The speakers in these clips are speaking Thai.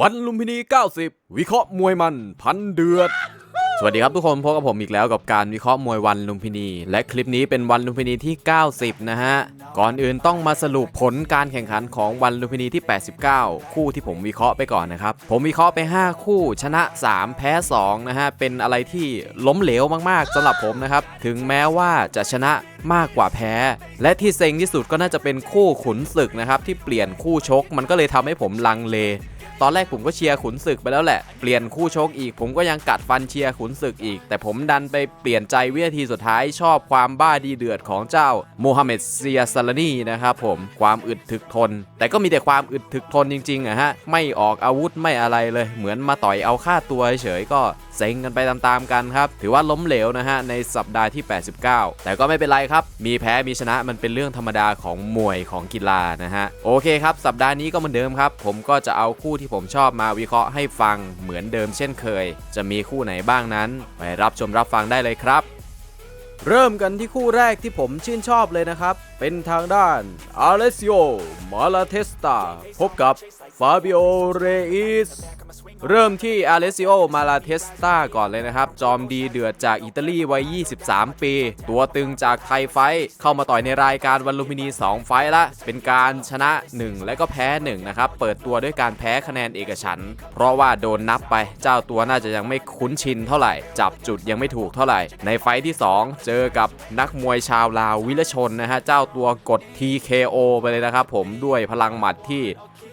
วันลุมพินี 90 วิเคราะห์มวยมันพันเดือด สวัสดีครับทุกคนพบกับผมอีกแล้วกับการวิเคราะห์มวยวันลุมพินี และคลิปนี้เป็นวันลุมพินีที่ 90 นะฮะ ก่อนอื่นต้องมาสรุปผลการแข่งขันของวันลุมพินีที่ 89 คู่ที่ผมวิเคราะห์ไปก่อนนะครับ ผมวิเคราะห์ไป 5 คู่ ชนะ 3 แพ้ 2 นะฮะ เป็นอะไรที่ล้มเหลวมากๆสำหรับผมนะครับ ถึงแม้ว่าจะชนะมากกว่าแพ้ และที่เซ็งที่สุดก็น่าจะเป็นคู่ขุนศึกนะครับที่เปลี่ยนคู่ชก มันก็เลยทำให้ผมลังเล ตอนแรกผมก็เชียร์ขุนศึกไปแล้วแหละ เปลี่ยนคู่ชกอีก ผมก็ยังกัดฟันเชียร์ขุนศึกอีก แต่ผมดันไปเปลี่ยนใจวินาทีสุดท้ายชอบความบ้าดีเดือดของเจ้าโมฮัมเหม็ดเซียซาลานีนะครับผมความอึดถึกทน แต่ก็มีแต่ความอึดถึกทนจริงๆอะฮะไม่ออกอาวุธไม่อะไรเลย เหมือนมาต่อยเอาค่าตัวเฉยๆก็เซ็งกันไปตามๆกันครับ ถือว่าล้มเหลวนะฮะในสัปดาห์ที่ 89 แต่ก็ไม่เป็นไรครับ มีแพ้มีชนะมันเป็นเรื่องธรรมดาของมวยของกีฬานะฮะ โอเคครับ สัปดาห์นี้ก็เหมือนเดิมครับ ผมก็จะเอาคู่ที่ผมชอบมาวิเคราะห์ให้ฟังเหมือนเดิมเช่นเคย จะมีคู่ไหนบ้างนั้น ไปรับชมรับฟังได้เลยครับเริ่มกันที่คู่แรกที่ผมชื่นชอบเลยนะครับ เป็นทางด้านอาเลซิโอ มาลาเทสตา พบกับฟาบิโอ เรอิส เริ่มที่อาเลซิโอ มาลาเทสตาก่อนเลยนะครับ จอมดีเดือดจากอิตาลีวัย 23 ปี ตัวตึงจากไทยไฟ เข้ามาต่อยในรายการวันลุมินี 2 ไฟละ เป็นการชนะ 1 และก็แพ้ 1 นะครับ เปิดตัวด้วยการแพ้คะแนนเอกฉัน เพราะว่าโดนนับไป เจ้าตัวน่าจะยังไม่คุ้นชินเท่าไหร่ จับจุดยังไม่ถูกเท่าไหร่ ในไฟที่ 2 เจอกับนักมวยชาวลาววิรชนนะฮะ เจ้าตัวกด TKO ไปเลยนะครับผม ด้วยพลังหมัดที่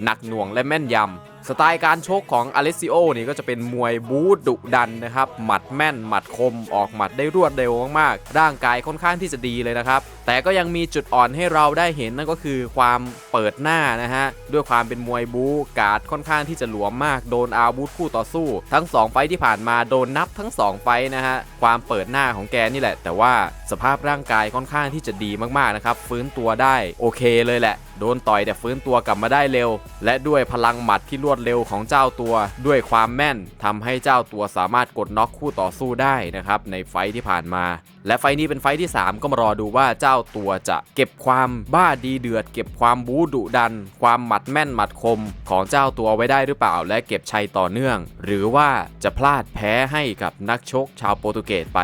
หนักหน่วงและแม่นยำ สไตล์การชกของอเลซิโอนี่ก็จะเป็นมวยบู๊ดุดันนะครับ หมัดแม่น หมัดคม ออกหมัดได้รวดเร็วมากๆ ร่างกายค่อนข้างที่จะดีเลยนะครับ แต่ก็ยังมีจุดอ่อนให้เราได้เห็นนั่นก็คือความเปิดหน้านะฮะ ด้วยความเป็นมวยบู๊การ์ดค่อนข้างที่จะหลวมมาก โดนอาวุธคู่ต่อสู้ ทั้ง 2 ไฟที่ผ่านมาโดนนับทั้ง 2 ไฟนะฮะ ความเปิดหน้าของแกนี่แหละ แต่ว่าสภาพร่างกายค่อนข้างที่จะดีมากๆนะครับ ฟื้นตัวได้โอเคเลยแหละ โดนต่อยแต่ฟื้นตัวกลับมาได้เร็ว และด้วยพลังหมัดที่รวดเร็วของเจ้าตัว ด้วยความแม่นทำให้เจ้าตัวสามารถกดน็อกคู่ต่อสู้ได้นะครับในไฟที่ผ่านมา และไฟนี้เป็นไฟท์ที่ 3 ก็มารอดูว่าเจ้าตัวจะเก็บความบ้าดีเดือด เก็บความบู๊ดุดัน ความหมัดแม่นหมัดคมของเจ้าตัวไว้ได้หรือเปล่า และเก็บชัยต่อเนื่อง หรือว่าจะพลาดแพ้ให้กับนักชกชาวโปรตุเกสไป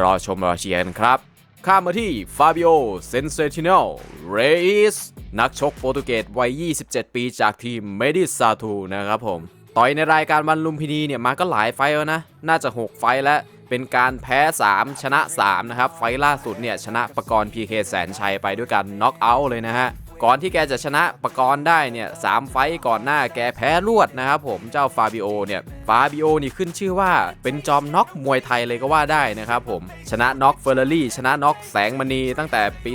รอชมรอเชียร์กันครับ ข้ามมาที่ฟาบิโอเซนเซติเนลเรอิสนักชกโปรตุเกสวัย 27 ปีจากทีมเมดิซาทูนะครับผม ต่อยในรายการวันลุมพินีเนี่ยมาก็หลายไฟแล้วนะ น่าจะ 6 ไฟแล้ว เป็นการแพ้ 3 ชนะ 3 นะครับ ไฟล์ล่าสุดเนี่ยชนะประกรณ์พีเคแสนชัยไปด้วยการน็อกเอาท์เลยนะฮะ ก่อนที่แกจะชนะประกรณ์ได้เนี่ยสามไฟก่อนหน้าแกแพ้รวดนะครับผมเจ้าฟาบิโอเนี่ยฟาบิโอนี่ขึ้นชื่อว่าเป็นจอมน็อกมวยไทยเลยก็ว่าได้นะครับผมชนะน็อกเฟอร์รารี่ชนะน็อกแสงมณีตั้งแต่ปี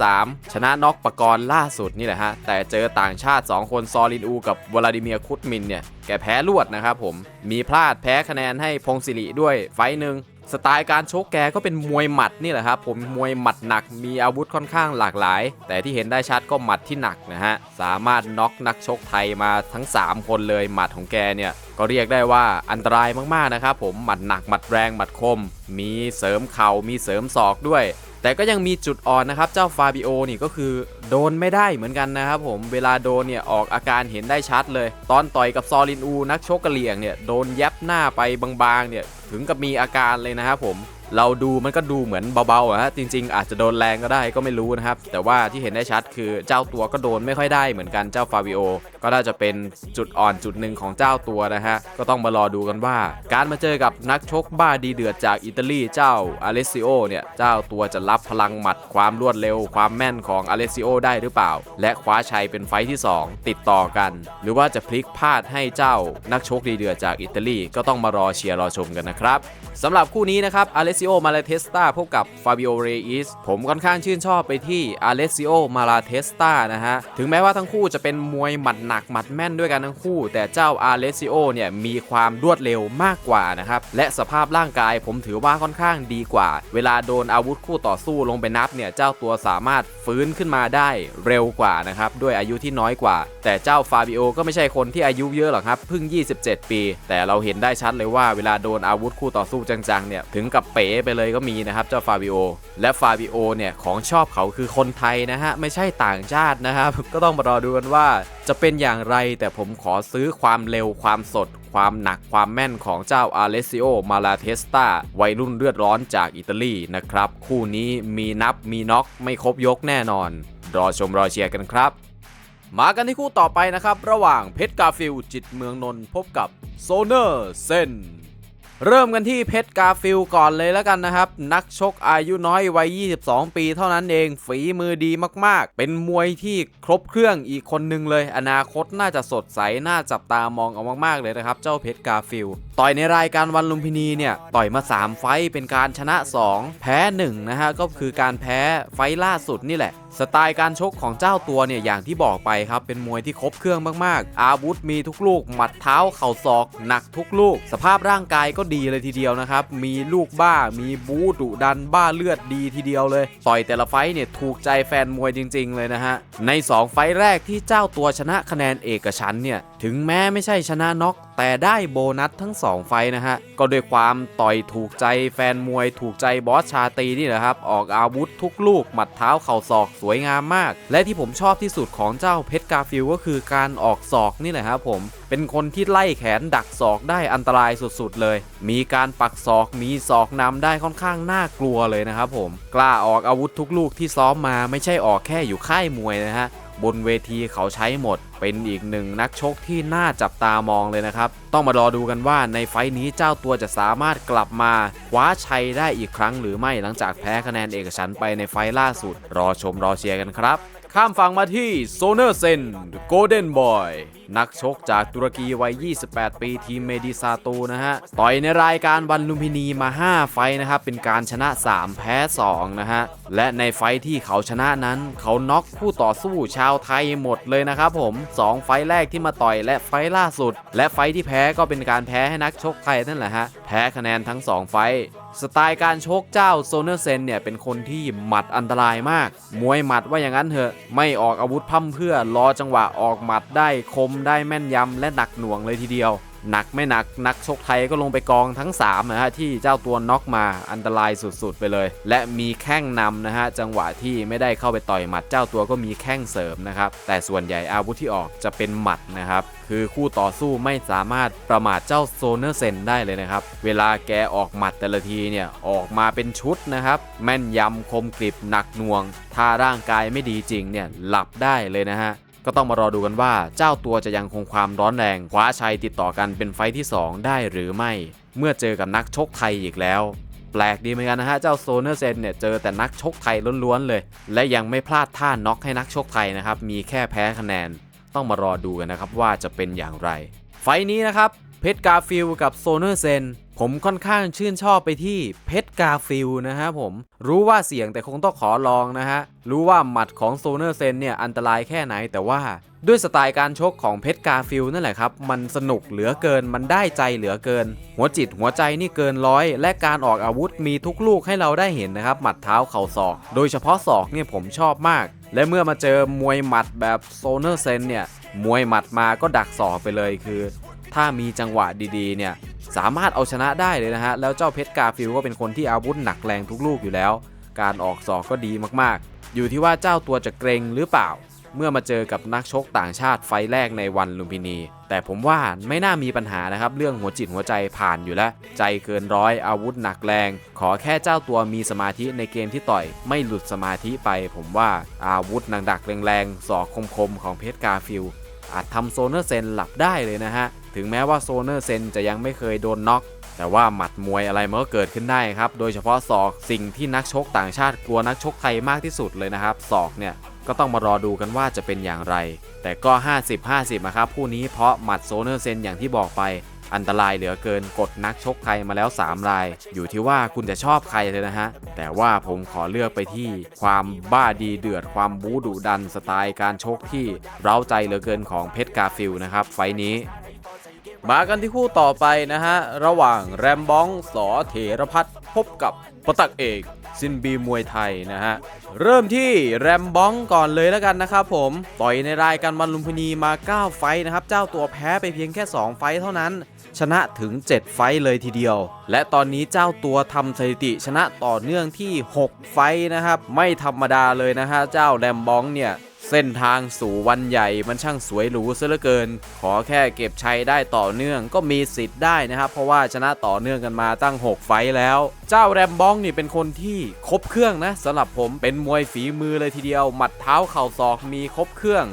2023 ชนะน็อกประกรณ์ล่าสุดนี่แหละฮะแต่เจอต่างชาติ 2 คนซอลินอูกับวลาดิเมียร์คุตมินเนี่ยแกแพ้รวดนะครับผมมีพลาดแพ้คะแนนให้พงศิริด้วยไฟหนึ่ง สไตล์การชกแกก็เป็นมวยหมัดนี่แหละครับผมมวยหมัดหนักมีอาวุธค่อนข้างหลากหลาย แต่ที่เห็นได้ชัดก็หมัดที่หนักนะฮะสามารถน็อกนักชกไทยมาทั้ง 3 คนเลยหมัดของแกเนี่ยก็เรียกได้ว่าอันตรายมากๆนะครับผมหมัดหนักหมัดแรงหมัดคม มีเสริมเข่ามีเสริมศอกด้วย แต่ก็ยังมีจุดอ่อนนะครับเจ้าฟาบิโอนี่ก็คือ โดนไม่ได้เหมือนกันนะครับผมเวลาโดนเนี่ยออกอาการเห็นได้ชัดเลย ตอนต่อยกับซอลินอู นักชกกะเหลี่ยงเนี่ยโดนแยบหน้าไปบางๆเนี่ยถึงกับมีอาการเลยนะครับผม เราดูมันก็ดูเหมือนเบาๆอะฮะจริง ๆ อาจจะโดนแรงก็ได้ก็ไม่รู้นะครับ แต่ว่าที่เห็นได้ชัดคือเจ้าตัวก็โดนไม่ค่อยได้เหมือนกันเจ้าฟาบิโอก็น่าจะเป็นจุดอ่อนจุดหนึ่งของเจ้าตัวนะฮะก็ต้องมารอดูกันว่า การมาเจอกับนักชกบ้าดีเดือดจากอิตาลีเจ้าอาเลซิโอเนี่ยเจ้าตัวจะรับพลังหมัดความรวดเร็ว ความแม่นของอาเลซิโอได้หรือเปล่า และคว้าชัยเป็นไฟที่ 2 ติดต่อกัน หรือว่าจะพลิกพลาดให้เจ้านักชกดีเดือดจากอิตาลีก็ต้องมารอเชียร์รอชมกันนะครับสำหรับคู่นี้นะครับอาเลซิโอ มาลาเทสตาพบกับฟาบิโอ เรอิส ผมค่อนข้างชื่นชอบไปที่อาเลซิโอ มาลาเทสตานะฮะ ถึงแม้ว่าทั้งคู่จะเป็นมวยหมัดหนักหมัดแม่นด้วยกันทั้งคู่ แต่เจ้าอาเลซิโอเนี่ยมีความรวดเร็วมากกว่านะครับ และสภาพร่างกายผมถือว่าค่อนข้างดีกว่า เวลาโดนอาวุธคู่ต่อสู้ลงไปนับเนี่ยเจ้าตัวสามารถฟื้นขึ้นมาได้ได้เร็วกว่านะครับด้วยอายุที่น้อยกว่า แต่เจ้าฟาบิโอก็ไม่ใช่คนที่อายุเยอะหรอกครับเพิ่ง 27 ปี แต่เราเห็นได้ชัดเลยว่าเวลาโดนอาวุธคู่ต่อสู้จังๆเนี่ยถึงกับเป๋ไปเลยก็มีนะครับเจ้าฟาบิโอและฟาบิโอเนี่ยของชอบเขาคือคนไทยนะฮะไม่ใช่ต่างชาตินะครับ ก็ต้องมารอดูกันว่าจะเป็นอย่างไรแต่ผมขอซื้อความเร็วความสด ความหนักความแม่นของเจ้าอาเลซิโอมาลาเทสตาวัยรุ่นเลือดร้อนจากอิตาลีนะครับ คู่นี้มีนับมีน็อกไม่ครบยกแน่นอน รอชมรอเชียร์กันครับมากันที่คู่ต่อไปนะครับ ระหว่างเพชรกาฟิลจิตเมืองนนท์พบกับโซเนอร์เซน เริ่มกันที่เพชรกาฟิลก่อนเลยแล้วกันนะครับ นักชกอายุน้อยวัย 22 ปีเท่านั้นเอง ฝีมือดีมากๆ เป็นมวยที่ครบเครื่องอีกคนหนึ่งเลย อนาคตน่าจะสดใส น่าจับตามองเอามากๆเลยนะครับ เจ้าเพชรกาฟิลต่อยในรายการวันลุมพินีเนี่ย ต่อยมา 3 ไฟเป็นการชนะ 2 แพ้ 1 นะฮะ ก็คือการแพ้ไฟล่าสุดนี่แหละสไตล์การชกของเจ้าตัวเนี่ยอย่างที่บอกไปครับเป็นมวยที่ครบเครื่องมากๆ อาวุธมีทุกลูก หมัดเท้าเข่าศอกหนักทุกลูก สภาพร่างกายก็ดีเลยทีเดียวนะครับ มีลูกบ้ามีบู๊ดุดันบ้าเลือดดีทีเดียวเลยต่อยแต่ละไฟต์เนี่ยถูกใจแฟนมวยจริง ๆ เลยนะฮะใน 2 ไฟต์แรกที่เจ้าตัวชนะคะแนนเอกชันเนี่ยถึงแม้ไม่ใช่ชนะน็อกแต่ได้โบนัสทั้ง 2 ไฟนะฮะ ก็ด้วยความต่อยถูกใจแฟนมวยถูกใจบอสชาตีนี่แหละครับ ออกอาวุธทุกลูก หมัดเท้าเข่าศอกสวยงามมาก และที่ผมชอบที่สุดของเจ้าเพชรกาฟิลก็คือการออกศอกนี่แหละครับผม เป็นคนที่ไล่แขนดักศอกได้อันตรายสุดๆเลย มีการปักศอกมีศอกนำได้ค่อนข้างน่ากลัวเลยนะครับผม กล้าออกอาวุธทุกลูกที่ซ้อมมาไม่ใช่ออกแค่อยู่ค่ายมวยนะฮะ บนเวทีเขาใช้หมด เป็นอีกหนึ่งนักชกที่น่าจับตามองเลยนะครับ ต้องมารอดูกันว่าในไฟนี้เจ้าตัวจะสามารถกลับมาคว้าชัยได้อีกครั้งหรือไม่หลังจากแพ้คะแนนเอกฉันไปในไฟล่าสุด รอชมรอเชียร์กันครับ ข้ามฝั่งมาที่โซเนอร์เซนโกลเด้นบอย นักชกจากตุรกีวัย 28 ปีทีมเมดิซาตูนะฮะ ต่อยในรายการวันลุมพินีมา 5 ไฟนะครับ เป็นการชนะ 3 แพ้ 2 นะฮะ และในไฟที่เขาชนะนั้นเขาน็อกคู่ต่อสู้ชาวไทยหมดเลยนะครับผม 2 ไฟแรกที่มาต่อยและไฟล่าสุด และไฟที่แพ้ก็เป็นการแพ้ให้นักชกไทยนั่นแหละฮะ แพ้คะแนนทั้ง 2 ไฟสไตล์การชกเจ้าโซเนอร์เซนเนี่ยเป็นคนที่หมัดอันตรายมาก มวยหมัดว่าอย่างนั้นเถอะ ไม่ออกอาวุธพร่ำเพื่อรอจังหวะออกหมัดได้คมได้แม่นยำและหนักหน่วงเลยทีเดียว หนักไม่หนักนักชกไทยก็ลงไปกองทั้ง3นะฮะที่เจ้าตัวน็อกมาอันตรายสุดๆไปเลย และมีแข้งนำนะฮะจังหวะที่ไม่ได้เข้าไปต่อยหมัดเจ้าตัวก็มีแข้งเสริมนะครับแต่ส่วนใหญ่อาวุธที่ออกจะเป็นหมัดนะครับคือคู่ต่อสู้ไม่สามารถประมาทเจ้าโซเนอร์เซนได้เลยนะครับ เวลาแกออกหมัดแต่ละทีเนี่ยออกมาเป็นชุดนะครับ แม่นยำคมกริบหนักหน่วง ถ้าร่างกายไม่ดีจริงเนี่ยหลับได้เลยนะฮะ ก็ต้องมารอดูกันว่าเจ้าตัวจะยังคงความร้อนแรงคว้าชัยติดต่อกันเป็นไฟที่ 2 ได้หรือไม่ เมื่อเจอกับนักชกไทยอีกแล้ว แปลกดีเหมือนกันนะฮะ เจ้าโซเนอร์เซนเนี่ยเจอแต่นักชกไทยล้วนๆเลย และยังไม่พลาดท่าน็อกให้นักชกไทยนะครับมีแค่แพ้คะแนน ต้องมารอดูกันนะครับว่าจะเป็นอย่างไร ไฟนี้นะครับ เพชรกาฟิลกับโซเนอร์เซนผมค่อนข้างชื่นชอบไปที่เพชรกาฟิลนะฮะผมรู้ว่าเสี่ยงแต่คงต้องขอลองนะฮะ รู้ว่าหมัดของโซเนอร์เซนเนี่ยอันตรายแค่ไหนแต่ว่า ด้วยสไตล์การชกของเพชรกาฟิลนั่นแหละครับ มันสนุกเหลือเกินมันได้ใจเหลือเกิน หัวจิตหัวใจนี่เกินร้อย และการออกอาวุธมีทุกลูกให้เราได้เห็นนะครับ หมัดเท้าเข่าศอก โดยเฉพาะศอกเนี่ยผมชอบมาก และเมื่อมาเจอมวยหมัดแบบโซเนอร์เซนเนี่ยมวยหมัดมาก็ดักศอกไปเลยคือ ถ้ามีจังหวะดีๆเนี่ยสามารถเอาชนะได้เลยนะฮะ แล้วเจ้าเพชรกาฟิลก็เป็นคนที่อาวุธหนักแรงทุกลูกอยู่แล้ว การออกศอกก็ดีมากๆ อยู่ที่ว่าเจ้าตัวจะเกรงหรือเปล่า เมื่อมาเจอกับนักชกต่างชาติไฟแรกในวันลุมพินี แต่ผมว่าไม่น่ามีปัญหานะครับ เรื่องหัวจิตหัวใจผ่านอยู่แล้ว ใจเกินร้อยอาวุธหนักแรง ขอแค่เจ้าตัวมีสมาธิในเกมที่ต่อย ไม่หลุดสมาธิไป ผมว่าอาวุธหนักดักๆแรงๆศอกคมๆของเพชรกาฟิลอาจทำโซนเนอร์เซนหลับได้เลยนะฮะ ถึงแม้ว่าโซเนอร์เซนจะยังไม่เคยโดนน็อกแต่ว่าหมัดมวยอะไรมันก็เกิดขึ้นได้ครับ โดยเฉพาะศอกสิ่งที่นักชกต่างชาติกลัวนักชกไทยมากที่สุดเลยนะครับศอกเนี่ยก็ต้องมารอดูกันว่าจะเป็นอย่างไร แต่ก็ 50-50นะครับผู้นี้เพราะหมัดโซเนอร์เซนอย่างที่บอกไปอันตรายเหลือเกินกดนักชกไทยมาแล้ว 3 ราย อยู่ที่ว่าคุณจะชอบใครเลยนะฮะ แต่ว่าผมขอเลือกไปที่ความบ้าดีเดือดความบูดุดันสไตล์การชกที่เร้าใจเหลือเกินของเพชรกาฟิลนะครับไฟท์นี้ มากันที่คู่ต่อไปนะฮะ ระหว่างแรมบ้องสอเถรพัฒน์พบกับปตักเอกซินบีมวยไทยนะฮะ เริ่มที่แรมบ้องก่อนเลยแล้วกันนะครับผม ต่อยในรายการวันลุมพินีมา 9 ไฟนะครับ เจ้าตัวแพ้ไปเพียงแค่ 2 ไฟเท่านั้น ชนะถึง 7 ไฟเลยทีเดียว และตอนนี้เจ้าตัวทำสถิติชนะต่อเนื่องที่ 6 ไฟนะครับ ไม่ธรรมดาเลยนะฮะ เจ้าแรมบ้องเนี่ย เส้นทางสู่วันใหญ่มันช่างสวยหรูซะเหลือเกิน ขอแค่เก็บชัยได้ต่อเนื่องก็มีสิทธิ์ได้นะครับ เพราะว่าชนะต่อเนื่องกันมาตั้ง 6 ไฟแล้ว เจ้าแรมบ้องนี่เป็นคนที่ครบเครื่องนะสำหรับผมเป็นมวยฝีมือเลยทีเดียว หมัดเท้าเข่าศอกมีครบเครื่อง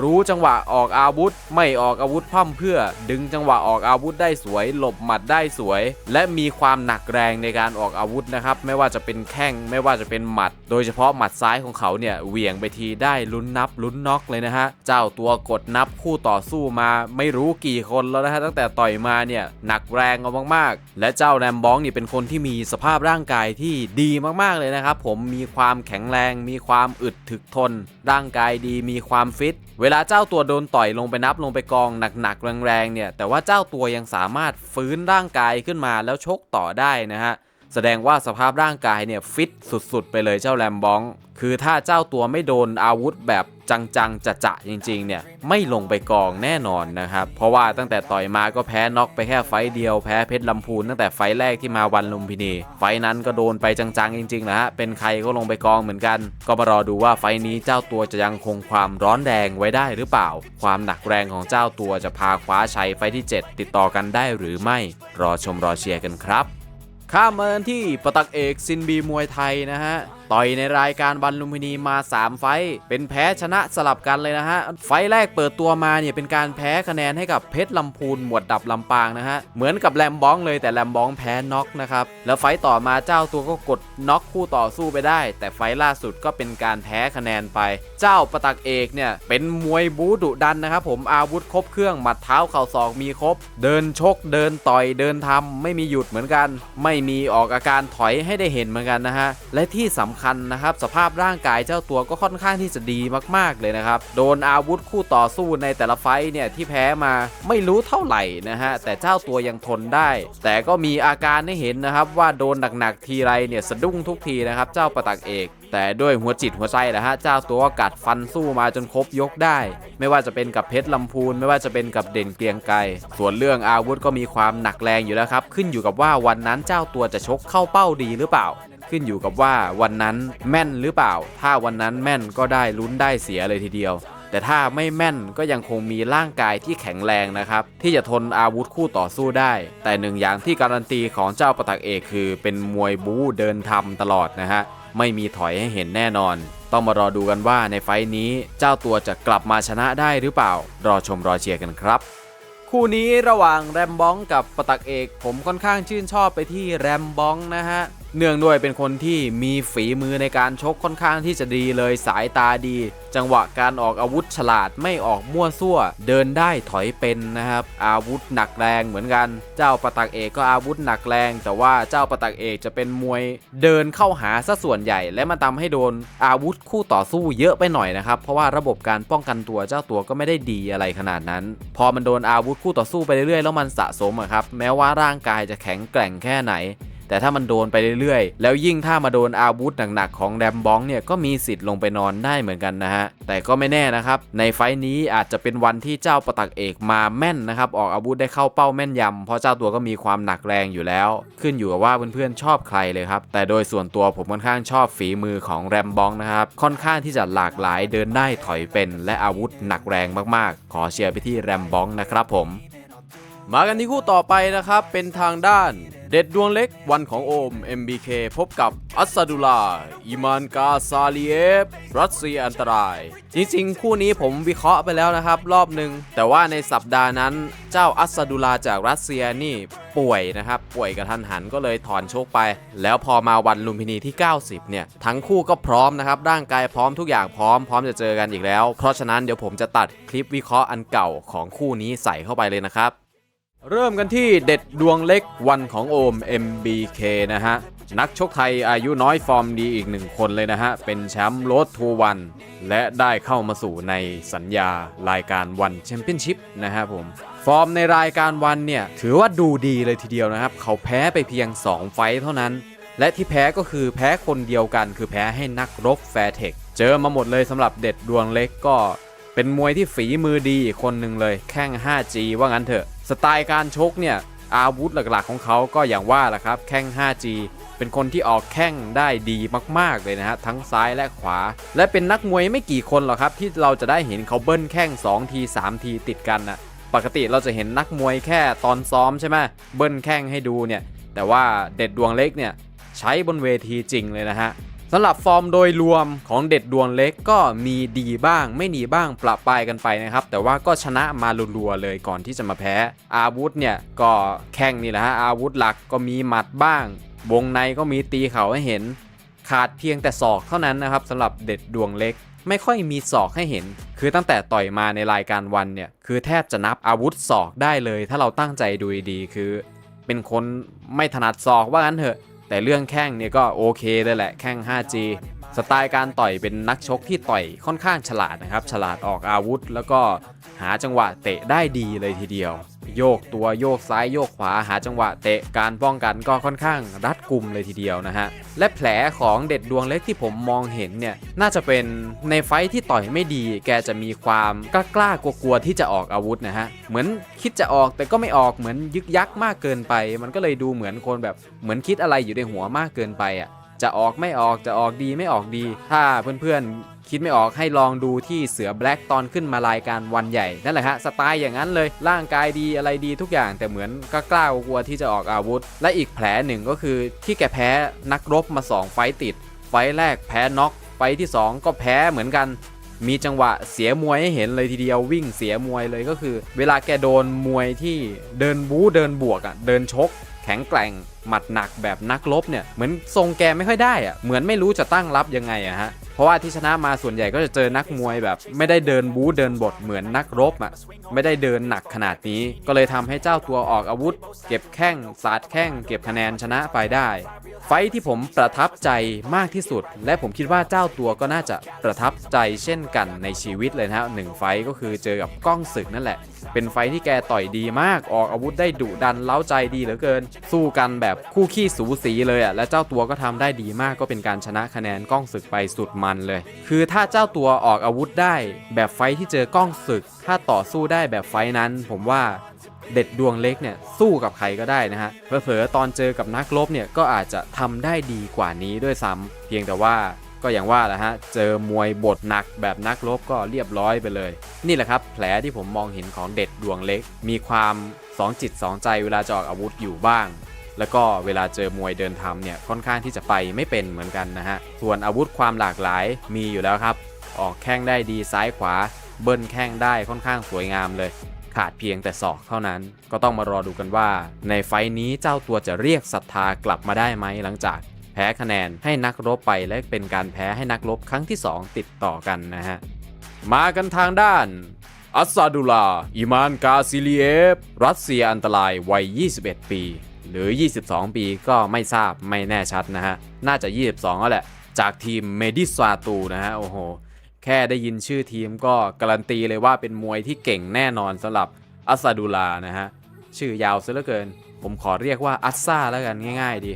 รู้จังหวะออกอาวุธ ไม่ออกอาวุธพร่ำเพื่อ ดึงจังหวะออกอาวุธได้สวย หลบหมัดได้สวย และมีความหนักแรงในการออกอาวุธนะครับ ไม่ว่าจะเป็นแข้งไม่ว่าจะเป็นหมัด โดยเฉพาะหมัดซ้ายของเขาเนี่ยเหวี่ยงไปทีได้ลุ้นนับลุ้นน็อกเลยนะฮะเจ้าตัวกดนับคู่ต่อสู้มา ไม่รู้กี่คนแล้วนะฮะตั้งแต่ต่อยมาเนี่ยหนักแรงเอามากๆ และเจ้าแรมบ้องนี่เป็นคนที่มีสภาพร่างกายที่ดีมากๆเลยนะครับผมมีความแข็งแรง มีความอึดถึกทน ร่างกายดีมีความฟิตเวลาเจ้าตัวโดนต่อยลงไปนับลงไปกองหนักๆแรงๆเนี่ย แต่ว่าเจ้าตัวยังสามารถฟื้นร่างกายขึ้นมาแล้วชกต่อได้นะฮะแสดงว่าสภาพร่างกายเนี่ยฟิตสุดๆ ไปเลยเจ้าแรมบอง คือถ้าเจ้าตัวไม่โดนอาวุธแบบ จังๆจะจะจริงๆเนี่ยไม่ลงไปกองแน่นอนนะครับ เพราะว่าตั้งแต่ต่อยมาก็แพ้น็อกไปแค่ไฟเดียวแพ้เพชรลำพูนตั้งแต่ไฟแรกที่มาวันลุมพินี ไฟนั้นก็โดนไปจังๆจริงๆนะฮะเป็นใครก็ลงไปกองเหมือนกัน ก็มารอดูว่าไฟนี้เจ้าตัวจะยังคงความร้อนแรงไว้ได้หรือเปล่า ความหนักแรงของเจ้าตัวจะพาคว้าชัยไฟที่ 7 ติดต่อกันได้หรือไม่ รอชมรอเชียร์กันครับ ข้ามมาที่ปตักเอกซินบีมวยไทยนะฮะ ต่อยในรายการบันลุมพินีมา 3 ไฟ เป็นแพ้ชนะสลับกันเลยนะฮะ ไฟแรกเปิดตัวมาเนี่ยเป็นการแพ้คะแนนให้กับเพชรลำพูนหมวดดับลำปางนะฮะ เหมือนกับแรมบ้องเลยแต่แรมบ้องแพ้น็อกนะครับ แล้วไฟต่อมาเจ้าตัวก็กดน็อกคู่ต่อสู้ไปได้ แต่ไฟล่าสุดก็เป็นการแพ้คะแนนไป เจ้าปตักเอกเนี่ยเป็นมวยบูดุดันนะครับผมอาวุธครบเครื่องหมัดเท้าเข่าศอกมีครบ เดินชกเดินต่อยเดินทำไม่มีหยุดเหมือนกัน ไม่มีออกอาการถอยให้ได้เห็นเหมือนกันนะฮะและที่สำคัญนะครับ สภาพร่างกายเจ้าตัวก็ค่อนข้างที่จะดีมากๆเลยนะครับ โดนอาวุธคู่ต่อสู้ในแต่ละไฟเนี่ยที่แพ้มาไม่รู้เท่าไหร่นะฮะแต่เจ้าตัวยังทนได้ แต่ก็มีอาการให้เห็นนะครับว่าโดนหนักๆทีไรเนี่ยสะดุ้งทุกทีนะครับเจ้าประตักเอกแต่ด้วยหัวจิตหัวใจนะฮะเจ้าตัวก็กัดฟันสู้มาจนครบยกได้ ไม่ว่าจะเป็นกับเพชรลำพูน ไม่ว่าจะเป็นกับเด่นเกรียงไกรส่วนเรื่องอาวุธก็มีความหนักแรงอยู่แล้วครับ ขึ้นอยู่กับว่าวันนั้นเจ้าตัวจะชกเข้าเป้าดีหรือเปล่า ขึ้นอยู่กับว่าวันนั้นแม่นหรือเปล่า ถ้าวันนั้นแม่นก็ได้ลุ้นได้เสียเลยทีเดียว แต่ถ้าไม่แม่นก็ยังคงมีร่างกายที่แข็งแรงนะครับ ที่จะทนอาวุธคู่ต่อสู้ได้ แต่หนึ่งอย่างที่การันตีของเจ้าประตักเอกคือ เป็นมวยบู๊เดินทำตลอดนะฮะไม่มีถอยให้เห็นแน่นอน ต้องมารอดูกันว่าในไฟต์นี้เจ้าตัวจะกลับมาชนะได้หรือเปล่า รอชมรอเชียร์กันครับ คู่นี้ระหว่างแรมบ้องกับปตักเอก ผมค่อนข้างชื่นชอบไปที่แรมบ้องนะฮะ เนื่องด้วยเป็นคนที่มีฝีมือในการชกค่อนข้างที่จะดีเลยสายตาดี จังหวะการออกอาวุธฉลาดไม่ออกมั่วซั่ว เดินได้ถอยเป็นนะครับ อาวุธหนักแรงเหมือนกัน เจ้าปตักเอกก็อาวุธหนักแรง แต่ว่าเจ้าปตักเอกจะเป็นมวยเดินเข้าหาซะส่วนใหญ่ และมันทำให้โดนอาวุธคู่ต่อสู้เยอะไปหน่อยนะครับเพราะว่าระบบการป้องกันตัวเจ้าตัวก็ไม่ได้ดีอะไรขนาดนั้น พอมันโดนอาวุธคู่ต่อสู้ไปเรื่อยๆแล้วมันสะสมอะครับแม้ว่าร่างกายจะแข็งแกร่งแค่ไหน แต่ถ้ามันโดนไปเรื่อยๆ แล้วยิ่งถ้ามาโดนอาวุธหนักๆของแรมบ้องเนี่ยก็มีสิทธิ์ลงไปนอนได้เหมือนกันนะฮะ แต่ก็ไม่แน่นะครับ ในไฟท์นี้อาจจะเป็นวันที่เจ้าประตักเอกมาแม่นนะครับ ออกอาวุธได้เข้าเป้าแม่นยำเพราะเจ้าตัวก็มีความหนักแรงอยู่แล้ว ขึ้นอยู่กับว่าเพื่อนๆชอบใครเลยครับ แต่โดยส่วนตัวผมค่อนข้างชอบฝีมือของแรมบ้องนะครับ ค่อนข้างที่จะหลากหลายเดินได้ถอยเป็น และอาวุธหนักแรงมากๆ ขอเชียร์ไปที่แรมบ้องนะครับผม มากันที่คู่ต่อไปนะครับ เป็นทางด้าน เด็ดดวงเล็กวันของโอม MBK พบกับอัสดุลาอิมานกาซาลีเอฟรัสเซียอันตราย จริงๆ คู่นี้ผมวิเคราะห์ไปแล้วนะครับ รอบหนึ่งแต่ว่าในสัปดาห์นั้นเจ้าอัสดุลาจากรัสเซียนี่ป่วยนะครับ ป่วยกระทันหันก็เลยถอนโชคไป แล้วพอมาวันลุมพินีที่ 90 เนี่ย ทั้งคู่ก็พร้อมนะครับ ร่างกายพร้อมทุกอย่างพร้อมพร้อมจะเจอกันอีกแล้ว เพราะฉะนั้นเดี๋ยวผมจะตัดคลิปวิเคราะห์อันเก่าของคู่นี้ใส่เข้าไปเลยนะครับ เริ่มกันที่เด็ดดวงเล็กวันของโอม MBK นะฮะ นักชกไทยอายุน้อยฟอร์มดีอีกหนึ่งคนเลยนะฮะ เป็นแชมป์โรดทูวัน และได้เข้ามาสู่ในสัญญารายการวันแชมเปี้ยนชิพนะครับผม ฟอร์มในรายการวันเนี่ย ถือว่าดูดีเลยทีเดียวนะครับ เขาแพ้ไปเพียง 2 ไฟเท่านั้น และที่แพ้ก็คือแพ้คนเดียวกัน คือแพ้ให้นักรบแฟร์เทคเจอมาหมดเลยสำหรับเด็ดดวงเล็กก็ เป็นมวยที่ฝีมือดีอีกคนหนึ่งเลยแข้ง 5G ว่างั้นเถอะ สไตล์การชกเนี่ยอาวุธหลักๆของเขาก็อย่างว่าแหละครับแข้ง 5G เป็นคนที่ออกแข้งได้ดีมากๆเลยนะฮะทั้งซ้ายและขวา และเป็นนักมวยไม่กี่คนหรอกครับที่เราจะได้เห็นเขาเบิ้ลแข้ง2ที3ทีติดกันนะปกติเราจะเห็นนักมวยแค่ตอนซ้อมใช่ไหมเบิ้ลแข้งให้ดูเนี่ยแต่ว่าเด็ดดวงเล็กเนี่ยใช้บนเวทีจริงเลยนะฮะ สำหรับฟอร์มโดยรวมของเด็ดดวงเล็กก็มีดีบ้าง ไม่ดีบ้างประปายกันไปนะครับ แต่ว่าก็ชนะมารัวๆเลยก่อนที่จะมาแพ้ อาวุธเนี่ยก็แข่งนี่แหละฮะอาวุธหลักก็มีหมัดบ้าง วงในก็มีตีเข่าให้เห็น ขาดเพียงแต่ศอกเท่านั้นนะครับสำหรับเด็ดดวงเล็ก ไม่ค่อยมีศอกให้เห็น คือตั้งแต่ต่อยมาในรายการวันเนี่ยคือแทบจะนับอาวุธศอกได้เลย ถ้าเราตั้งใจดูดีคือ เป็นคนไม่ถนัดศอกว่างั้นเถอะ แต่เรื่องแข้งเนี่ยก็โอเคเลยแหละแข้ง 5G สไตล์การต่อยเป็นนักชกที่ต่อยค่อนข้างฉลาดนะครับ ฉลาดออกอาวุธ แล้วก็หาจังหวะเตะได้ดีเลยทีเดียว โยกตัวโยกซ้ายโยกขวาหาจังหวะเตะการป้องกันก็ค่อนข้างรัดกุมเลยทีเดียวนะฮะ และแผลของเด็ดดวงเล็กที่ผมมองเห็นเนี่ย น่าจะเป็นในไฟที่ต่อยไม่ดี แกจะมีความกล้ากล้ากลัวๆที่จะออกอาวุธนะฮะ เหมือนคิดจะออกแต่ก็ไม่ออกเหมือนยึกยักมากเกินไป มันก็เลยดูเหมือนคนแบบเหมือนคิดอะไรอยู่ในหัวมากเกินไปอะ จะออกไม่ออกจะออกดีไม่ออกดี ถ้าเพื่อนๆ คิดไม่ออกให้ลองดูที่เสือแบล็กตอนขึ้นมารายการวันใหญ่ นั่นแหละฮะสไตล์อย่างนั้นเลยร่างกายดีอะไรดีทุกอย่าง แต่เหมือนก็กล้ากลัวที่จะออกอาวุธ และอีกแผลหนึ่งก็คือที่แกแพ้นักรบมา 2 ไฟติด ไฟแรกแพ้น็อกไฟที่ 2 ก็แพ้เหมือนกันมีจังหวะเสียมวยให้เห็นเลยทีเดียววิ่งเสียมวยเลยก็คือ เวลาแกโดนมวยที่เดินบู๊เดินบวกอะเดินชก แข็งแกร่ง หมัดหนักแบบนักลบเนี่ยเหมือนทรงแกไม่ค่อยได้อะเหมือนไม่รู้จะตั้งรับยังไงอะฮะเพราะว่าที่ชนะมาส่วนใหญ่ก็จะเจอนักมวยแบบ ไม่ได้เดินบู๊เดินบทเหมือนนักรบอะไม่ได้เดินหนักขนาดนี้ ก็เลยทำให้เจ้าตัวออกอาวุธ เก็บแข้งสาดแข้งเก็บคะแนนชนะไปได้ ไฟที่ผมประทับใจมากที่สุด และผมคิดว่าเจ้าตัวก็น่าจะประทับใจเช่นกันในชีวิตเลยนะฮะหนึ่งไฟก็คือเจอกับก้องศึกนั่นแหละ เป็นไฟที่แกต่อยดีมากออกอาวุธได้ดุดันเล้าใจดีเหลือเกิน สู้กันแบบคู่ขี้สูสีเลยอะและเจ้าตัวก็ทำได้ดีมากก็เป็นการชนะคะแนนก้องศึกไปสุดมันเลย คือถ้าเจ้าตัวออกอาวุธได้ แบบไฟที่เจอก้องศึก ถ้าต่อสู้ได้แบบไฟนั้น ผมว่า เด็ดดวงเล็กเนี่ยสู้กับใครก็ได้นะฮะเผลอๆตอนเจอกับนักรบเนี่ยก็อาจจะทำได้ดีกว่านี้ด้วยซ้ำเพียงแต่ว่าก็อย่างว่าแหละฮะ เจอมวยบทหนักแบบนักรบก็เรียบร้อยไปเลย นี่แหละครับ แผลที่ผมมองเห็นของเด็ดดวงเล็ก มีความสองจิตสองใจเวลาจะออกอาวุธอยู่บ้าง แล้วก็เวลาเจอมวยเดินทำเนี่ยค่อนข้างที่จะไปไม่เป็นเหมือนกันนะฮะ ส่วนอาวุธความหลากหลายมีอยู่แล้วครับ ออกแข้งได้ดีซ้ายขวา เบิ้ลแข้งได้ค่อนข้างสวยงามเลย ขาดเพียงแต่ศอกเท่านั้น ก็ต้องมารอดูกันว่า ในไฟท์นี้เจ้าตัวจะเรียกศรัทธากลับมาได้ไหมหลังจากแพ้คะแนนให้นักรบไปและเป็นการแพ้ให้นักรบครั้งที่ 2 ติดต่อกันนะฮะ มากันทางด้าน อัสซาดุลา อิมานกาซิลีเอฟรัสเซียอันตรายวัย 21 ปี หรือ 22 ปีก็ไม่ทราบไม่แน่ชัดนะฮะ น่าจะ 22แล้วแหละ จากทีมเมดิสวาตูนะฮะ โอ้โห แค่ได้ยินชื่อทีมก็การันตีเลยว่าเป็นมวยที่เก่งแน่นอนสำหรับอัสซาดูลานะฮะ ชื่อยาวซะเหลือเกิน ผมขอเรียกว่าอัสซาแล้วกันง่าย ๆ ดี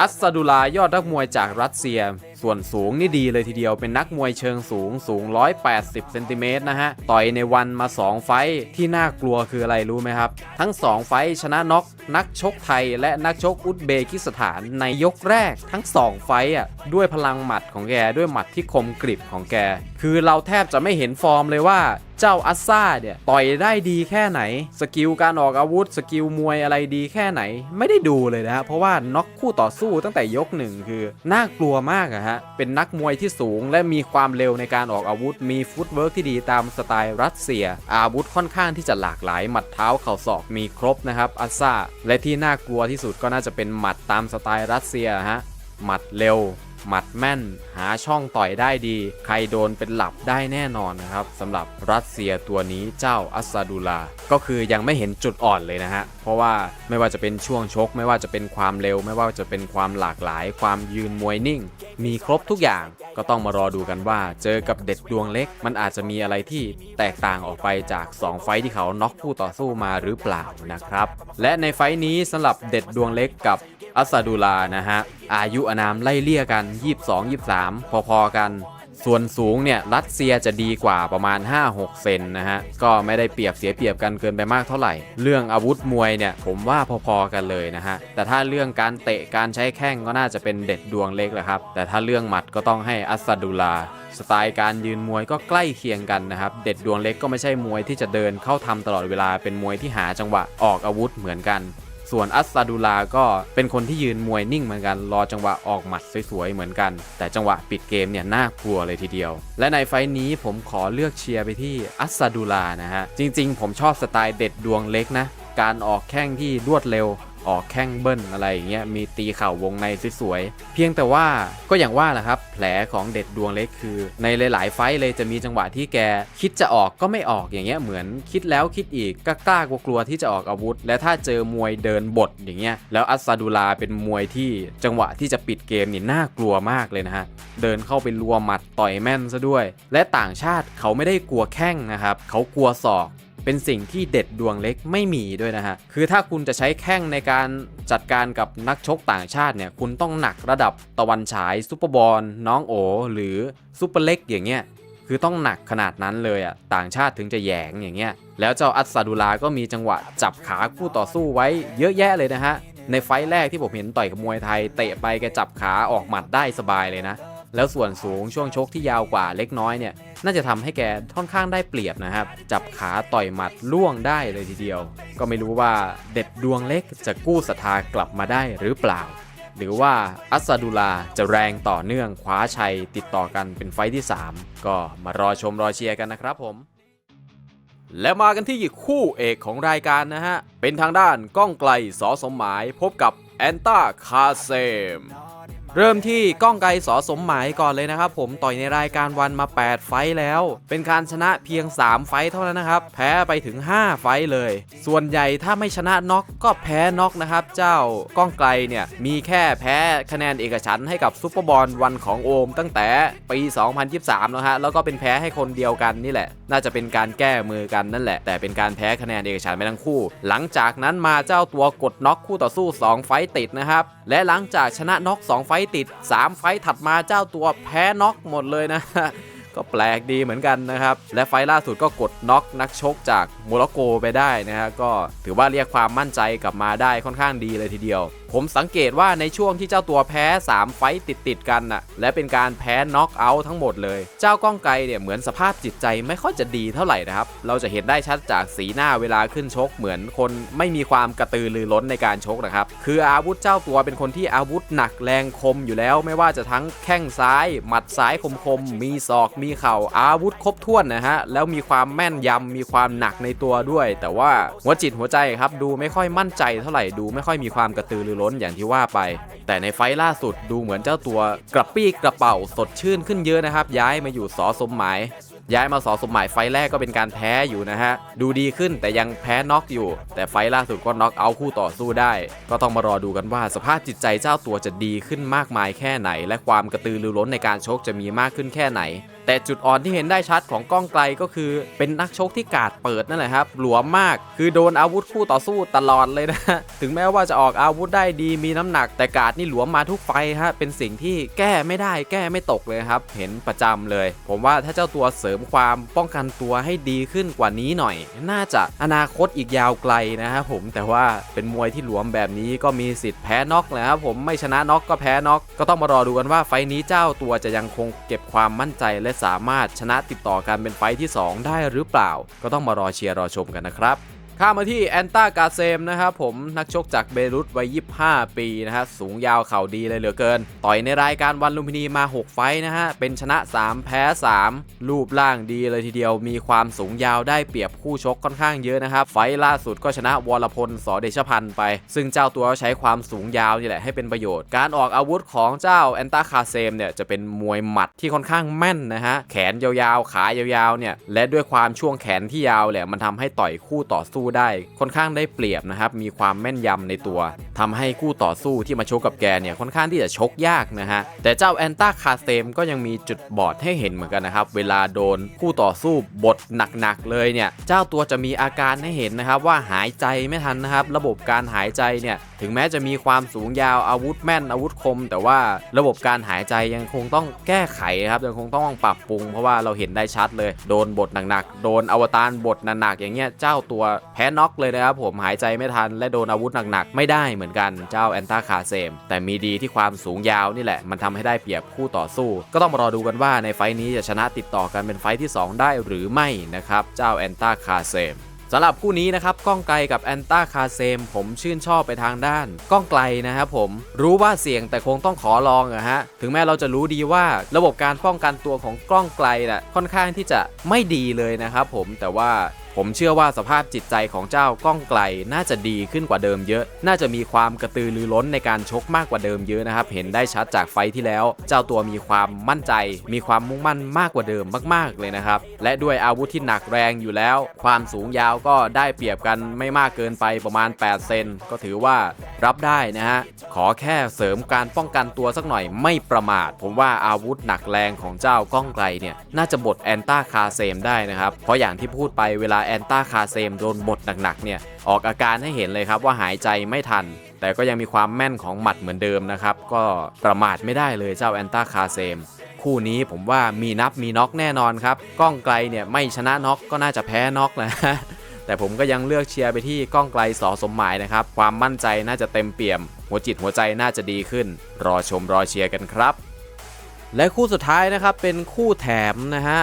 อัสซาดูลายอดนักมวยจากรัสเซีย ส่วนสูงนี่ดีเลยทีเดียวเป็นนักมวยเชิงสูงสูง 180 เซนติเมตรนะฮะ ต่อยในวันมา 2 ไฟที่น่ากลัวคืออะไรรู้ไหมครับ ทั้ง 2 ไฟชนะน็อกนักชกไทย และนักชกอุซเบกิสถานในยกแรก ทั้ง 2 ไฟอะด้วยพลังหมัดของแกด้วยหมัดที่คมกริบของแก คือเราแทบจะไม่เห็นฟอร์มเลยว่าเจ้าอัสซาเนี่ยต่อยได้ดีแค่ไหน สกิลการออกอาวุธ สกิลมวยอะไรดีแค่ไหน ไม่ได้ดูเลยนะฮะเพราะว่าน็อกคู่ต่อสู้ตั้งแต่ยกหนึ่งคือ น่ากลัวมากอะฮะเป็นนักมวยที่สูงและมีความเร็วในการออกอาวุธ มีฟุตเวิร์กที่ดีตามสไตล์รัสเซีย อาวุธค่อนข้างที่จะหลากหลาย หมัดเท้าเข่าศอกมีครบนะครับอัซซาและที่น่ากลัวที่สุดก็น่าจะเป็นหมัดตามสไตล์รัสเซียฮะ หมัดเร็ว หมัดแม่น หาช่องต่อยได้ดี ใครโดนเป็นหลับได้แน่นอนนะครับสำหรับรัสเซียตัวนี้เจ้าอัสซาดูลา ก็คือยังไม่เห็นจุดอ่อนเลยนะฮะ เพราะว่าไม่ว่าจะเป็นช่วงชก ไม่ว่าจะเป็นความเร็ว ไม่ว่าจะเป็นความหลากหลาย ความยืนมวยนิ่ง มีครบทุกอย่างก็ต้องมารอดูกันว่า เจอกับเด็ดดวงเล็ก มันอาจจะมีอะไรที่แตกต่างออกไปจาก 2 ไฟที่เขาน็อกคู่ต่อสู้มาหรือเปล่านะครับและในไฟนี้สำหรับเด็ดดวงเล็กกับ อัสดูลานะฮะ อายุอนามไล่เลี่ยกัน 22 23 พอๆกัน ส่วนสูงเนี่ยรัสเซียจะดีกว่าประมาณ 5-6 เซนนะฮะ ก็ไม่ได้เปรียบเสียเปรียบกันเกินไปมากเท่าไหร่ เรื่องอาวุธมวยเนี่ยผมว่าพอๆกันเลยนะฮะ แต่ถ้าเรื่องการเตะการใช้แข้งก็น่าจะเป็นเด็ดดวงเล็กแหละครับ แต่ถ้าเรื่องหมัดก็ต้องให้อัสดูลาสไตล์การยืนมวยก็ใกล้เคียงกันนะครับ เด็ดดวงเล็กก็ไม่ใช่มวยที่จะเดินเข้าทำตลอดเวลาเป็นมวยที่หาจังหวะออกอาวุธเหมือนกัน ส่วนอัสซาดูลาก็เป็นคนที่ยืนมวยนิ่งเหมือนกัน รอจังหวะออกหมัดสวยๆเหมือนกัน แต่จังหวะปิดเกมเนี่ยน่ากลัวเลยทีเดียว และในไฟท์นี้ผมขอเลือกเชียร์ไปที่อัสซาดูลานะฮะ จริงๆ ผมชอบสไตล์เด็ดดวงเล็กนะ การออกแข้งที่รวดเร็ว ออกแข้งเบิ้ลอะไรอย่างเงี้ยมีตีเข่าวงในสวยๆเพียงแต่ว่าก็อย่างว่าแหละครับแผลของเด็ดดวงเล็กคือ ในหลาย ๆ ไฟเลยจะมีจังหวะที่แกคิดจะออกก็ไม่ออกอย่างเงี้ยเหมือนคิดแล้วคิดอีกก็กล้ากลัวที่จะออกอาวุธ และถ้าเจอมวยเดินบทอย่างเงี้ยแล้วอัสซาดูลาเป็นมวยที่จังหวะที่จะปิดเกมนี่น่ากลัวมากเลยนะฮะเดินเข้าไปรัวหมัดต่อยแม่นซะด้วย และต่างชาติเขาไม่ได้กลัวแข้งนะครับเขากลัวศอก เป็นสิ่งที่เด็ดดวงเล็กไม่มีด้วยนะฮะ คือถ้าคุณจะใช้แข้งในการจัดการกับนักชกต่างชาติเนี่ย คุณต้องหนักระดับตะวันฉายซุปเปอร์บอลน้องโอ หรือซุปเปอร์เล็กอย่างเงี้ย คือต้องหนักขนาดนั้นเลยอะ ต่างชาติถึงจะแยงอย่างเงี้ย แล้วเจ้าอัสซาดูลาก็มีจังหวะจับขาคู่ต่อสู้ไว้เยอะแยะเลยนะฮะ ในไฟแรกที่ผมเห็นต่อยกับมวยไทยเตะไปแกจับขาออกหมัดได้สบายเลยนะ แล้วส่วนสูงช่วงชกที่ยาวกว่าเล็กน้อยเนี่ย น่าจะทำให้แกค่อนข้างได้เปรียบนะครับ จับขาต่อยหมัดล่วงได้เลยทีเดียว ก็ไม่รู้ว่าเด็ดดวงเล็กจะกู้ศรัทธากลับมาได้หรือเปล่า หรือว่าอัสซาดูลาจะแรงต่อเนื่องคว้าชัยติดต่อกันเป็นไฟที่ 3 ก็มารอชมรอเชียร์กันนะครับผมและมากันที่คู่เอกของรายการนะฮะ เป็นทางด้านก้องไกลสอสมหมายพบกับแอนตาคาเซม เริ่มที่ก้องไกรสอสมหมายก่อนเลยนะครับ ผมต่อยในรายการวันมา 8 ไฟแล้ว เป็นการชนะเพียง 3 ไฟเท่านั้นนะครับ แพ้ไปถึง 5 ไฟเลย ส่วนใหญ่ถ้าไม่ชนะน็อกก็แพ้น็อกนะครับ เจ้าก้องไกลเนี่ยมีแค่แพ้คะแนนเอกฉันให้กับซุปเปอร์บอลวันของโอมตั้งแต่ปี 2023 แล้วฮะแล้วก็เป็นแพ้ให้คนเดียวกันนี่แหละ น่าจะเป็นการแก้มือกันนั่นแหละ แต่เป็นการแพ้คะแนนเอกฉันไปทั้งคู่ หลังจากนั้นมาเจ้าตัวกดน็อกคู่ต่อสู้ 2 ไฟต์ติดนะครับและหลังจากชนะน็อก2ไฟต์ติด 3 ไฟต์ถัดมาเจ้าตัวแพ้น็อกหมดเลยนะ ก็แปลกดีเหมือนกันนะครับ และไฟล์ล่าสุดก็กดน็อกนักชกจากโมร็อกโกไปได้นะฮะก็ถือว่าเรียกความมั่นใจกลับมาได้ค่อนข้างดีเลยทีเดียวผมสังเกตว่าในช่วงที่เจ้าตัวแพ้ 3 ไฟต์ติดติดๆกันน่ะ และเป็นการแพ้น็อกเอาท์ทั้งหมดเลย เจ้าก้องไกเนี่ยเหมือนสภาพจิตใจไม่ค่อยจะดีเท่าไหร่นะครับ เราจะเห็นได้ชัดจากสีหน้าเวลาขึ้นชกเหมือนคนไม่มีความกระตือรือร้นในการชกนะครับ คืออาวุธเจ้าตัวเป็นคนที่อาวุธหนักแรงคมอยู่แล้ว ไม่ว่าจะทั้งแข้งซ้าย หมัดซ้ายคมๆมีศอกมีเข่าอาวุธครบถ้วนนะฮะแล้วมีความแม่นยำมีความหนักในตัวด้วย แต่ว่าหัวจิตหัวใจครับดูไม่ค่อยมั่นใจเท่าไหร่ดูไม่ค่อยมีความกระตือรือร้นอย่างที่ว่าไป แต่ในไฟล่าสุดดูเหมือนเจ้าตัวกระปี้กระเป๋าสดชื่นขึ้นเยอะนะครับ ย้ายมาอยู่สอสมหมาย ย้ายมาสอสมหมายไฟแรกก็เป็นการแพ้อยู่นะฮะ ดูดีขึ้นแต่ยังแพ้น็อกอยู่ แต่ไฟล่าสุดก็น็อกเอาคู่ต่อสู้ได้ ก็ต้องมารอดูกันว่าสภาพจิตใจเจ้าตัวจะดีขึ้นมากมายแค่ไหน และความกระตือรือร้นในการชกจะมีมากขึ้นแค่ไหน แต่จุดอ่อนที่เห็นได้ชัดของกล้องไกลก็คือ เป็นนักชกที่กาดเปิดนั่นแหละครับ หลวมมาก คือโดนอาวุธคู่ต่อสู้ตลอดเลยนะ ถึงแม้ว่าจะออกอาวุธได้ดีมีน้ำหนัก แต่กาดนี่หลวมมาทุกไฟฮะ เป็นสิ่งที่แก้ไม่ได้แก้ไม่ตกเลยครับ เห็นประจำเลย ผมว่าถ้าเจ้าตัวเสริมความป้องกันตัวให้ดีขึ้นกว่านี้หน่อย น่าจะอนาคตอีกยาวไกลนะครับผม แต่ว่าเป็นมวยที่หลวมแบบนี้ก็มีสิทธิ์แพ้น็อกแหละครับผม ไม่ชนะน็อกก็แพ้น็อก ก็ต้องมารอดูกันว่าไฟนี้เจ้าตัวจะยังคงเก็บความมั่นใจและสามารถชนะติดต่อกันเป็นไฟที่ 2 ได้หรือเปล่า ก็ต้องมารอเชียร์รอชมกันนะครับ ข้ามาที่แอนตากาเซมนะครับผมนักชกจากเบรุตวัย 25 ปีนะฮะสูงยาวเข่าดีเลยเหลือเกิน ต่อยในรายการวันลุมพินีมา 6 ไฟนะฮะ เป็นชนะ 3 แพ้ 3 รูปร่างดีเลยทีเดียว มีความสูงยาวได้เปรียบคู่ชกค่อนข้างเยอะนะครับ ไฟล่าสุดก็ชนะวรพลสอเดชพันธ์ไป ซึ่งเจ้าตัวก็ใช้ความสูงยาวนี่แหละให้เป็นประโยชน์ การออกอาวุธของเจ้าแอนตาคาเซมเนี่ยจะเป็นมวยหมัดที่ค่อนข้างแม่นนะฮะแขนยาวๆขายาวๆเนี่ยและด้วยความช่วงแขนที่ยาวแหละมันทำให้ต่อยคู่ต่อสู้ได้ค่อนข้างได้เปรียบนะครับมีความแม่นยำในตัวทำให้คู่ต่อสู้ที่มาชกกับแกเนี่ยค่อนข้างที่จะชกยากนะฮะแต่เจ้าแอนตาคาเซมก็ยังมีจุดบอดให้เห็นเหมือนกันนะครับเวลาโดนคู่ต่อสู้บทหนักๆเลยเนี่ยเจ้าตัวจะมีอาการให้เห็นนะครับว่าหายใจไม่ทันนะครับระบบการหายใจเนี่ยถึงแม้จะมีความสูงยาวอาวุธแม่นอาวุธคม แต่ว่าระบบการหายใจยังคงต้องแก้ไขครับยังคงต้องปรับปรุง เพราะว่าเราเห็นได้ชัดเลย โดนบทหนักๆโดนอวตารบทหนักๆอย่างเงี้ยเจ้าตัวพ้น็อกเลยนะครับผมหายใจไม่ทันและโดนอาวุธหนักๆ ไม่ได้เหมือนกันเจ้าแอนตาคาเซม แต่มีดีที่ความสูงยาวนี่แหละ มันทำให้ได้เปรียบคู่ต่อสู้ ก็ต้องมารอดูกันว่าในไฟต์นี้จะชนะติดต่อกันเป็นไฟต์ที่ 2 ได้หรือไม่นะครับเจ้าแอนตาคาเซมสำหรับคู่นี้นะครับก้องไกลกับแอนตาคาเซม ผมชื่นชอบไปทางด้าน ก้องไกลนะครับผมรู้ว่าเสี่ยงแต่คงต้องขอลองอะฮะถึงแม้เราจะรู้ดีว่าระบบการป้องกันตัวของก้องไกลน่ะค่อนข้างที่จะไม่ดีเลยนะครับผมแต่ว่า ผมเชื่อว่าสภาพจิตใจของเจ้าก้องไกลน่าจะดีขึ้นกว่าเดิมเยอะ น่าจะมีความกระตือรือร้นในการชกมากกว่าเดิมเยอะนะครับ เห็นได้ชัดจากไฟท์ที่แล้ว เจ้าตัวมีความมั่นใจ มีความมุ่งมั่นมากกว่าเดิมมาก ๆ เลยนะครับ และด้วยอาวุธที่หนักแรงอยู่แล้ว ความสูงยาวก็ได้เปรียบกันไม่มากเกินไปประมาณ 8 เซน ก็ถือว่ารับได้นะฮะ ขอแค่เสริมการป้องกันตัวสักหน่อยไม่ประมาท ผมว่าอาวุธหนักแรงของเจ้าก้องไกลเนี่ย น่าจะบดแอนต้าคาเซมได้นะครับ เพราะอย่างที่พูดไปเวลาแอนต้าคาเซมโดนบดหนักๆเนี่ยออกอาการให้เห็นเลยครับว่าหายใจไม่ทัน แต่ก็ยังมีความแม่นของหมัดเหมือนเดิมนะครับ ก็ประมาทไม่ได้เลยเจ้าแอนต้าคาเซมคู่นี้ผมว่ามีนับมีน็อกแน่นอนครับก้องไกลเนี่ยไม่ชนะน็อกก็น่าจะแพ้น็อกนะแต่ผมก็ยังเลือกเชียร์ไปที่ก้องไกลสอสมหมายนะครับ ความมั่นใจน่าจะเต็มเปี่ยม หัวจิตหัวใจน่าจะดีขึ้น รอชมรอเชียร์กันครับ และคู่สุดท้ายนะครับเป็นคู่แถมนะฮะ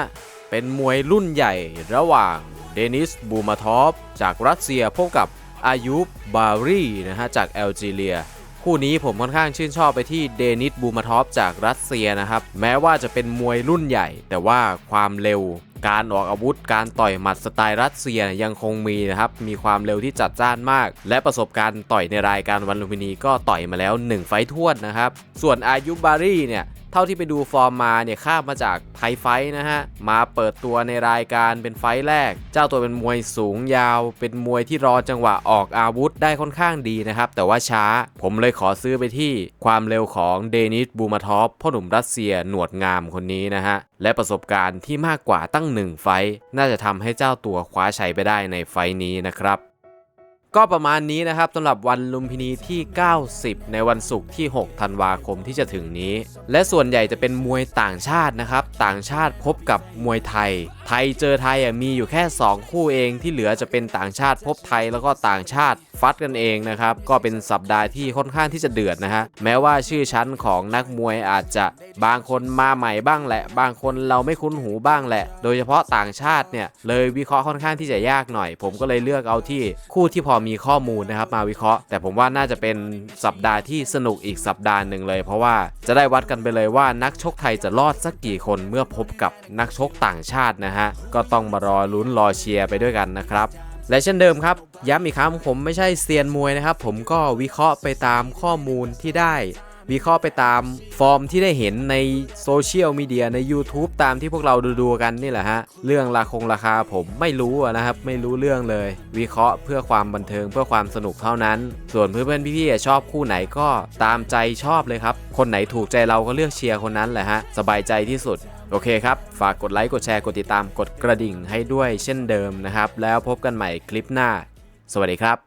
เป็นมวยรุ่นใหญ่ระหว่าง เดนิส บูมาทอฟ จากรัสเซียพบกับอายุบบารีนะฮะจากแอลจีเรีย คู่นี้ผมค่อนข้างชื่นชอบไปที่เดนิส บูมาทอฟ จากรัสเซียนะครับ แม้ว่าจะเป็นมวยรุ่นใหญ่ แต่ว่าความเร็ว การออกอาวุธ การต่อยหมัดสไตล์รัสเซียยังคงมีนะครับ มีความเร็วที่จัดจ้านมาก และประสบการณ์ต่อยในรายการวันลุมพินีก็ต่อยมาแล้ว 1 ไฟท์ทวดนะครับ ส่วนอายุบารีเนี่ย ท่าที่ไปดูฟอร์มมาเนี่ยข้ามมาจากไทยไฟท์นะฮะ มาเปิดตัวในรายการเป็นไฟแรก เจ้าตัวเป็นมวยสูงยาว เป็นมวยที่รอจังหวะออกอาวุธได้ค่อนข้างดีนะครับ แต่ว่าช้าผมเลยขอซื้อไปที่ความเร็วของเดนิสบูมาทอฟพ่อหนุ่มรัสเซียหนวดงามคนนี้นะฮะ และประสบการณ์ที่มากกว่าตั้งหนึ่งไฟ น่าจะทำให้เจ้าตัวคว้าชัยไปได้ในไฟนี้นะครับ ก็ประมาณนี้นะครับสำหรับวันลุมพินีที่ 90 ในวันศุกร์ที่ 6 ธันวาคมที่จะถึงนี้ และส่วนใหญ่จะเป็นมวยต่างชาตินะครับ ต่างชาติพบกับมวยไทย ไทยเจอไทยมีอยู่แค่ 2 คู่เองที่เหลือจะเป็นต่างชาติพบไทยแล้วก็ต่างชาติฟัดกันเองนะครับ ก็เป็นสัปดาห์ที่ค่อนข้างที่จะเดือดนะฮะแม้ว่าชื่อชั้นของนักมวยอาจจะบางคนมาใหม่บ้างแหละ บางคนเราไม่คุ้นหูบ้างแหละ โดยเฉพาะต่างชาติเนี่ยเลยวิเคราะห์ค่อนข้างที่จะยากหน่อย ผมก็เลยเลือกเอาที่คู่ที่พอมีข้อมูลนะครับมาวิเคราะห์ แต่ผมว่าน่าจะเป็นสัปดาห์ที่สนุกอีกสัปดาห์หนึ่งเลย เพราะว่าจะได้วัดกันไปเลยว่านักชกไทยจะรอดสักกี่คนเมื่อพบกับนักชกต่างชาตินะฮะก็ต้องมารอลุ้นรอเชียร์ไปด้วยกันนะครับและเช่นเดิมครับ ย้ำอีกครั้งผมไม่ใช่เซียนมวยนะครับ ผมก็วิเคราะห์ไปตามข้อมูลที่ได้ วิเคราะห์ไปตามฟอร์มที่ได้เห็นในโซเชียลมีเดียใน YouTube ตามที่พวกเราดูๆกันนี่แหละฮะ เรื่องราคงราคาผมไม่รู้นะครับ ไม่รู้เรื่องเลย วิเคราะห์เพื่อความบันเทิงเพื่อความสนุกเท่านั้น ส่วนเพื่อนๆพี่ๆชอบคู่ไหนก็ตามใจชอบเลยครับ คนไหนถูกใจเราก็เลือกเชียร์คนนั้นแหละฮะสบายใจที่สุดโอเคครับ ฝากกดไลค์ กดแชร์ กดติดตาม กดกระดิ่งให้ด้วยเช่นเดิมนะครับ แล้วพบกันใหม่คลิปหน้า สวัสดีครับ